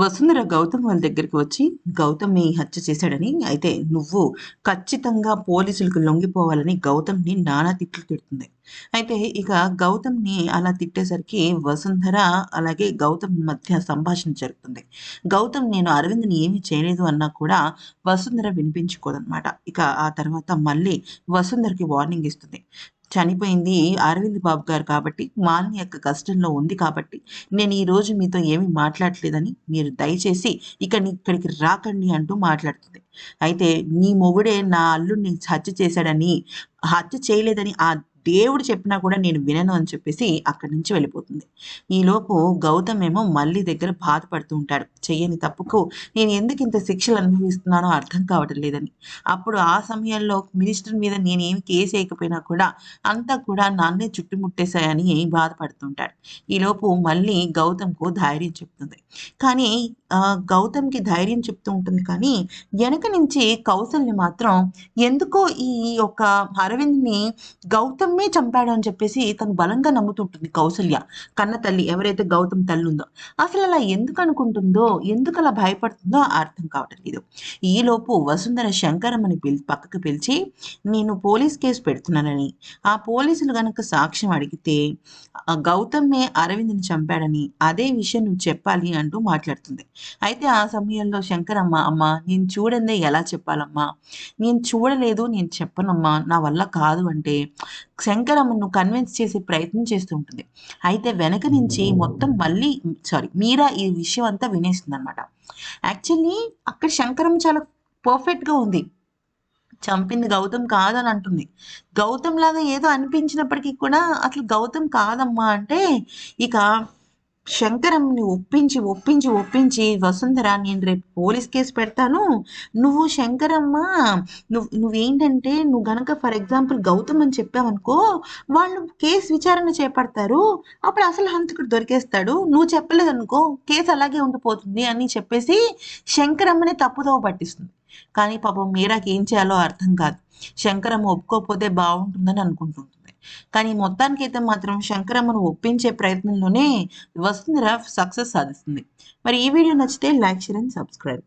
వసుంధర గౌతమ్ వాళ్ళ దగ్గరికి వచ్చి గౌతమ్ని హత్య చేశాడని అయితే నువ్వు ఖచ్చితంగా పోలీసులకు లొంగిపోవాలని గౌతమ్ని నానా తిట్లు తిడుతుంది. అయితే ఇక గౌతమ్ని అలా తిట్టేసరికి వసుంధర అలాగే గౌతమ్ మధ్య సంభాషణ జరుగుతుంది. గౌతమ్ నేను అరవింద్ని ఏమీ చేయలేదు అన్నా కూడా వసుంధర వినిపించుకోదనమాట ఇక ఆ తర్వాత మళ్ళీ వసుంధరకి వార్నింగ్ ఇస్తుంది. చనిపోయింది అరవింద్ బాబు గారు కాబట్టి మాలిని యొక్క కష్టంలో ఉంది కాబట్టి నేను ఈరోజు మీతో ఏమీ మాట్లాడలేదని మీరు దయచేసి ఇక ఇక్కడికి రాకండి అంటూ మాట్లాడుతుంది. అయితే నీ మొగుడే నా అల్లుడిని హత్య చేశాడని హత్య చేయలేదని ఆ దేవుడు చెప్పినా కూడా నేను వినను అని చెప్పేసి అక్కడి నుంచి వెళ్ళిపోతుంది. ఈలోపు గౌతమ్ ఏమో మళ్ళీ దగ్గర బాధపడుతూ ఉంటాడు. చెయ్యని తప్పుకు నేను ఎందుకు ఇంత శిక్షలు అనుభవిస్తున్నానో అర్థం కావటం లేదని. అప్పుడు ఆ సమయంలో మినిస్టర్ మీద నేనేమి కేసు వేయకపోయినా కూడా అంతా కూడా నన్నే చుట్టుముట్టేశాయని బాధపడుతుంటాడు ఈలోపు మళ్ళీ గౌతమ్కు ధైర్యం చెప్తుంది. కానీ గౌతమ్కి ధైర్యం చెప్తూ ఉంటుంది. కానీ వెనక నుంచి కౌశల్ని మాత్రం ఎందుకో ఈ యొక్క అరవింద్ని గౌతమ్మే చంపాడు అని చెప్పేసి తను బలంగా నమ్ముతుంటుంది కౌసల్య. కన్న తల్లి ఎవరైతే గౌతమ్ తల్లి ఉందో. అసలు అలా ఎందుకు అనుకుంటుందో ఎందుకు అలా భయపడుతుందో అర్థం కావటం లేదు. ఈలోపు వసుంధర శంకరమ్మని పిలి పక్కకు పిలిచి నేను పోలీస్ కేసు పెడుతున్నానని. ఆ పోలీసులు కనుక సాక్ష్యం అడిగితే గౌతమ్మే అరవింద్ని చంపాడని అదే విషయం నువ్వు చెప్పాలి అంటూ మాట్లాడుతుంది. అయితే ఆ సమయంలో శంకరమ్మ అమ్మ నేను చూడందే ఎలా చెప్పాలమ్మా. నేను చూడలేదు నేను చెప్పనమ్మా. నా వల్ల కాదు అంటే శంకరమ్మను కన్విన్స్ చేసే ప్రయత్నం చేస్తూ ఉంటుంది. అయితే వెనక నుంచి మొత్తం మళ్ళీ సారీ మీరా ఈ విషయం అంతా వినేస్తుంది అనమాట యాక్చువల్లీ అక్కడ శంకరమ్మ చాలా పర్ఫెక్ట్గా ఉంది. చంపింది గౌతమ్ కాదని అంటుంది. గౌతమ్ లాగా ఏదో అనిపించినప్పటికీ కూడా అసలు గౌతమ్ కాదమ్మా అంటే ఇక శంకరంని ఒప్పించి ఒప్పించి ఒప్పించి వసుంధర నేను రేపు పోలీస్ కేసు పెడతాను. నువ్వు శంకరమ్మ నువ్వు నువ్వేంటంటే నువ్వు గనక ఫర్ ఎగ్జాంపుల్ గౌతమ్ అని చెప్పావనుకో వాళ్ళు కేసు విచారణ చేపడతారు. అప్పుడు అసలు హంతకుడు దొరికేస్తాడు. నువ్వు చెప్పలేదనుకో కేసు అలాగే ఉండిపోతుంది అని చెప్పేసి శంకరమ్మని తప్పుదోవ పట్టిస్తుంది. కానీ పాపం మీరాకి ఏం చేయాలో అర్థం కాదు. శంకరమ్మ ఒప్పుకోకపోతే బాగుంటుందని అనుకుంటుంది కానీ మొత్తానికైతే మాత్రం శంకరమ్మను ఒప్పించే ప్రయత్నంలోనే వసుంధర సక్సెస్ సాధిస్తుంది. మరి ఈ వీడియో నచ్చితే లైక్ షేర్ అండ్ సబ్స్క్రైబ్